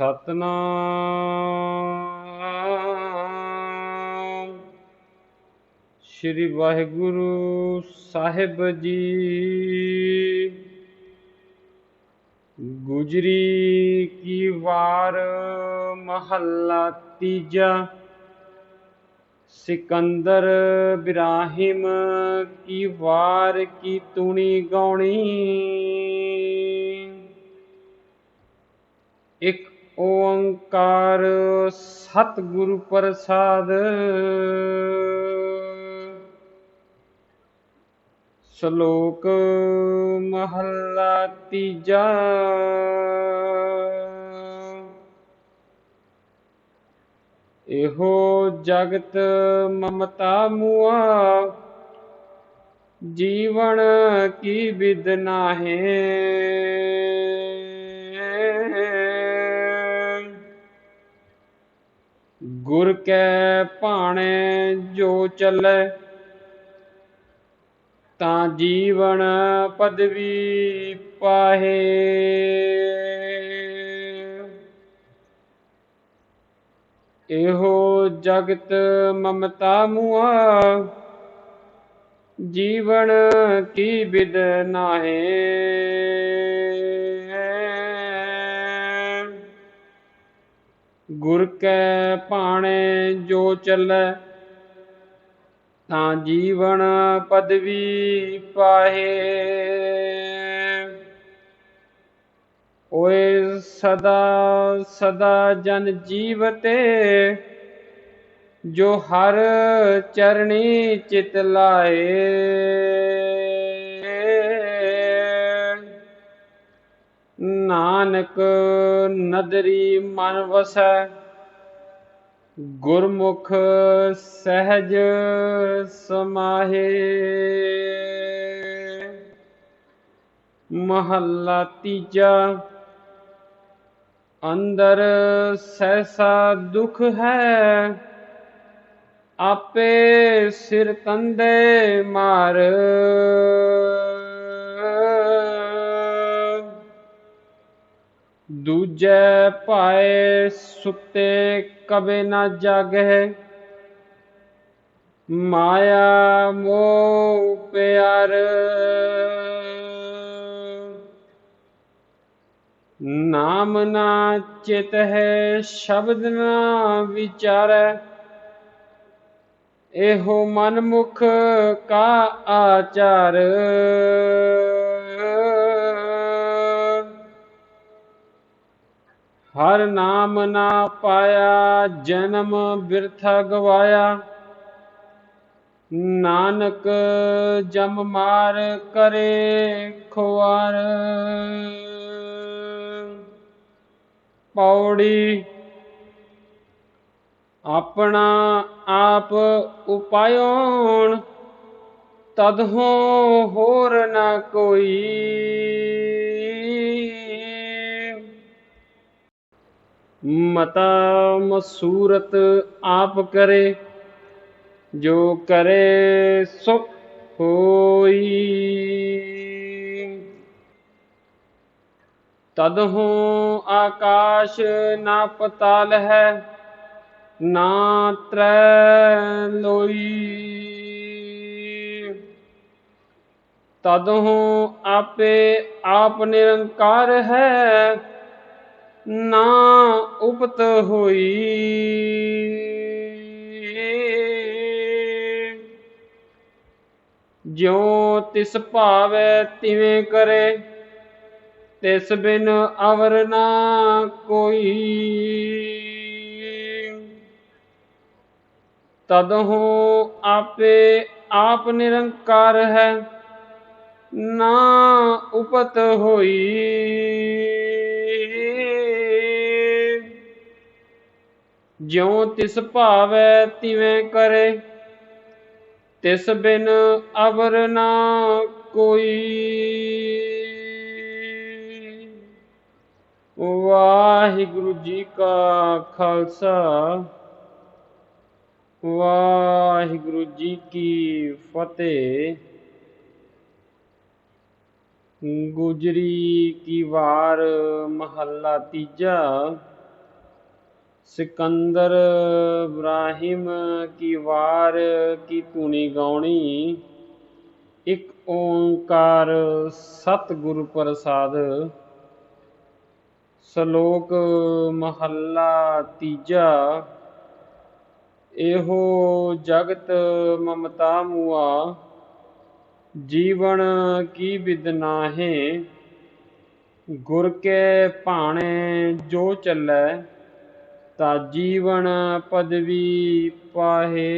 ਸਤਨਾਮ। ਸ੍ਰੀ ਵਾਹਿਗੁਰੂ ਸਾਹਿਬ ਜੀ। ਗੁਜਰੀ ਕੀ ਵਾਰ ਮਹੱਲਾ ਤੀਜਾ। ਸਿਕੰਦਰ ਬਿਰਾਹਿਮ ਕੀ ਵਾਰ ਕੀ ਤੁਣੀ ਗਾਉਣੀ। ਇੱਕ ਓੰਕਾਰ ਸਤਿਗੁਰੂ ਪ੍ਰਸਾਦ। ਸ਼ਲੋਕ ਮਹੱਲਾ ਤੀਜਾ। ਇਹੋ ਜਗਤ ਮਮਤਾ ਮੁਆ ਜੀਵਨ ਕੀ ਵਿਦ ਨਾਹੇ। ਗੁਰ ਕੈ ਭਾਣੇ ਜੋ ਚੱਲੇ, ਤਾਂ ਜੀਵਨ ਪਦਵੀ ਪਾਹੇ। ਇਹੋ ਜਗਤ ਮਮਤਾ ਮੁਆ, ਜੀਵਨ ਕੀ ਬਿਦ ਨਾਹੇ। ਗੁਰ ਕੈ ਭਾਣੇ ਜੋ ਚੱਲੈ, ਤਾਂ ਜੀਵਨ ਪਦਵੀ ਪਾਹੇ। ਓਏ ਸਦਾ ਸਦਾ ਜਨ ਜੀਵਤੇ, ਜੋ ਹਰ ਚਰਣੀ ਚਿਤ ਲਾਏ ਨਾਨਕ ਨਦਰੀ ਮਨ ਵਸੈ, ਗੁਰਮੁਖ ਸਹਿਜ ਸਮਾਹੇ। ਮਹੱਲਾ ਤੀਜਾ, ਅੰਦਰ ਸਹਿਸਾ ਦੁਖ ਹੈ, ਆਪੇ ਸਿਰ ਕੰਦੇ ਮਾਰ। ਦੂਜੈ ਪਾਏ ਸੁੱਤੇ ਕਬੇ ਨਾ ਜਾਗੈ ਮਾਇਆ ਮੋਹ ਪਿਆਰ। ਨਾਮ ਨਾ ਚਿਤ ਹੈ, ਸ਼ਬਦ ਨਾ ਵਿਚਾਰੈ, ਇਹੋ ਮਨਮੁਖ ਕਾ ਆਚਾਰ। ਹਰ ਨਾਮ ਨਾ ਪਾਇਆ, ਜਨਮ ਬਿਰਥਾ ਗਵਾਇਆ। ਨਾਨਕ ਜਮ ਮਾਰ ਕਰੇ ਖੁਆਰ। ਪੌੜੀ ਆਪਣਾ ਆਪ ਉਪਾਇਓਣ ਤਦਹੋਂ ਹੋਰ ਨਾ ਕੋਈ। ਮਤਾ ਮਸੂਰਤ ਆਪ ਕਰੇ, ਜੋ ਕਰੇ ਸੁਖ ਹੋਈ। ਤਦਹੋਂ ਆਕਾਸ਼ ਨਾ ਪਤਾਲ ਹੈ, ਨਾ ਤਰੈ ਲੋਈ। ਤਦਹੋਂ ਆਪੇ ਆਪ ਨਿਰੰਕਾਰ ਹੈ ਨਾ ਉਪਤ ਹੋਈ। ਜਿਉ ਤਿਸ ਭਾਵੈ ਤਿਵੇਂ ਕਰੇ, ਤਿਸ ਬਿਨ ਅਵਰ ਨਾ ਕੋਈ। ਤਦਹੋਂ ਆਪੇ ਆਪ ਨਿਰੰਕਾਰ ਹੈ, ਨਾ ਉਪਤ ਹੋਈ। ਜਿਉ ਤਿਸ ਭਾਵੈ ਤਿਵੇਂ ਕਰੇ, ਤਿਸ ਬਿਨ ਅਵਰ ਨਾ ਕੋਈ। ਵਾਹਿਗੁਰੂ ਜੀ ਕਾ ਖਾਲਸਾ, ਵਾਹਿਗੁਰੂ ਜੀ ਕੀ ਫਤਿਹ। ਗੁਜਰੀ ਕੀ ਵਾਰ ਮਹੱਲਾ ਤੀਜਾ ਸਿਕੰਦਰ ਇਬਰਾਹਿਮ ਕੀ ਵਾਰ ਕੀ ਧੁਨੀ ਗਾਉਣੀ? ਇੱਕ ਓੰਕਾਰ ਸਤਿਗੁਰ ਪ੍ਰਸਾਦ, ਸ਼ਲੋਕ ਮਹੱਲਾ ਤੀਜਾ, ਇਹੋ ਜਗਤ ਮਮਤਾ ਮੁਆ, ਜੀਵਨ ਕੀ ਬਿਦਨਾਹੇ ਗੁਰ ਕੇ ਭਾਣੇ ਜੋ ਚੱਲੈ ਤਾ ਜੀਵਨ ਪਦਵੀ ਪਾਹੇ।